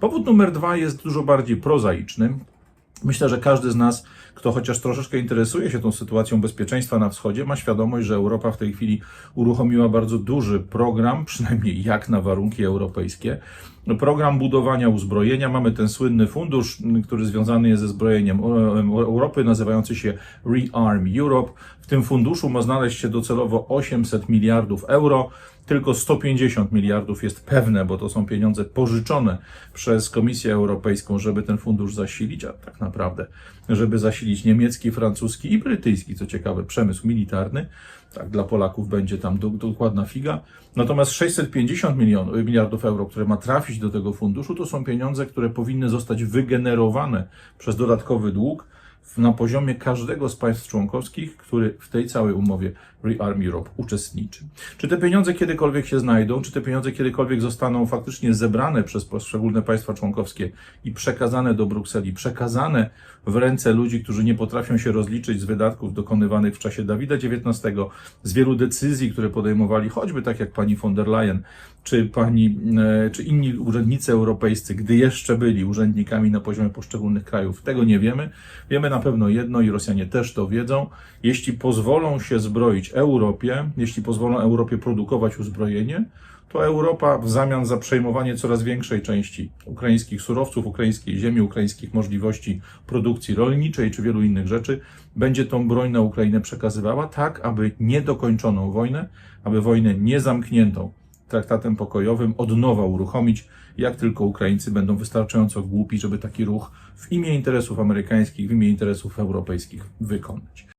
Powód numer dwa jest dużo bardziej prozaiczny. Myślę, że każdy z nas, kto chociaż troszeczkę interesuje się tą sytuacją bezpieczeństwa na wschodzie, ma świadomość, że Europa w tej chwili uruchomiła bardzo duży program, przynajmniej jak na warunki europejskie. Program budowania uzbrojenia. Mamy ten słynny fundusz, który związany jest ze zbrojeniem Europy, nazywający się Rearm Europe. W tym funduszu ma znaleźć się docelowo 800 miliardów euro. Tylko 150 miliardów jest pewne, bo to są pieniądze pożyczone przez Komisję Europejską, żeby ten fundusz zasilić, a tak naprawdę, żeby zasilić niemiecki, francuski i brytyjski, co ciekawe, przemysł militarny. Tak, dla Polaków będzie tam do, dokładna figa. Natomiast 650 milionów, miliardów euro, które ma trafić do tego funduszu, to są pieniądze, które powinny zostać wygenerowane przez dodatkowy dług na poziomie każdego z państw członkowskich, który w tej całej umowie Rearm Europe uczestniczy. Czy te pieniądze kiedykolwiek się znajdą, czy te pieniądze kiedykolwiek zostaną faktycznie zebrane przez poszczególne państwa członkowskie i przekazane do Brukseli, przekazane w ręce ludzi, którzy nie potrafią się rozliczyć z wydatków dokonywanych w czasie Dawida XIX, z wielu decyzji, które podejmowali, choćby tak jak pani von der Leyen, czy pani, e, czy inni urzędnicy europejscy, gdy jeszcze byli urzędnikami na poziomie poszczególnych krajów. Tego nie wiemy. Na pewno jedno i Rosjanie też to wiedzą. Jeśli pozwolą się zbroić Europie, jeśli pozwolą Europie produkować uzbrojenie, to Europa w zamian za przejmowanie coraz większej części ukraińskich surowców, ukraińskiej ziemi, ukraińskich możliwości produkcji rolniczej czy wielu innych rzeczy, będzie tą broń na Ukrainę przekazywała tak, aby niedokończoną wojnę, aby wojnę niezamkniętą traktatem pokojowym od nowa uruchomić, jak tylko Ukraińcy będą wystarczająco głupi, żeby taki ruch w imię interesów amerykańskich, w imię interesów europejskich wykonać.